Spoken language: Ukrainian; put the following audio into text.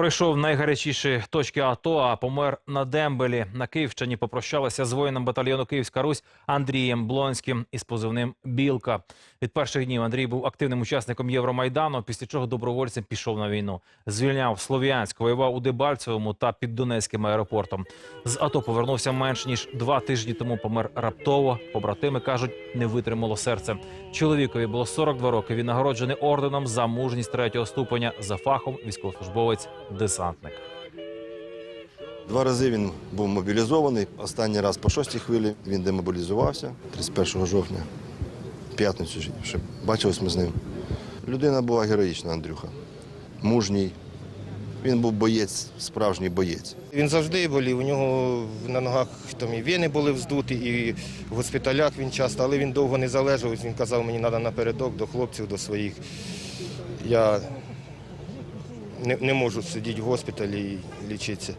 Пройшов найгарячіші точки АТО, а помер на Дембелі. На Київщині попрощалися з воїном батальйону Київська Русь Андрієм Блонським із позивним Білка. Від перших днів Андрій був активним учасником Євромайдану, після чого добровольцем пішов на війну. Звільняв Слов'янськ, воював у Дебальцевому та під Донецьким аеропортом. З АТО повернувся менш ніж два тижні тому. Помер раптово. Побратими кажуть, не витримало серце. Чоловікові було 42 роки. Він нагороджений орденом за мужність третього ступеня за фахом військовослужбовець десантник. Два рази він був мобілізований. Останній раз по шостій хвилі він демобілізувався 31 жовтня, в п'ятницю ще бачились ми з ним. Людина була героїчна, Андрюха. Мужній. Він був боєць, справжній боєць. Він завжди болів. У нього на ногах там і вени були вздуті, і в госпіталях він часто, але він довго не залежав. Він казав, мені треба напередок до хлопців, до своїх. Я не, не можуть сидіти в госпіталі і лічитися.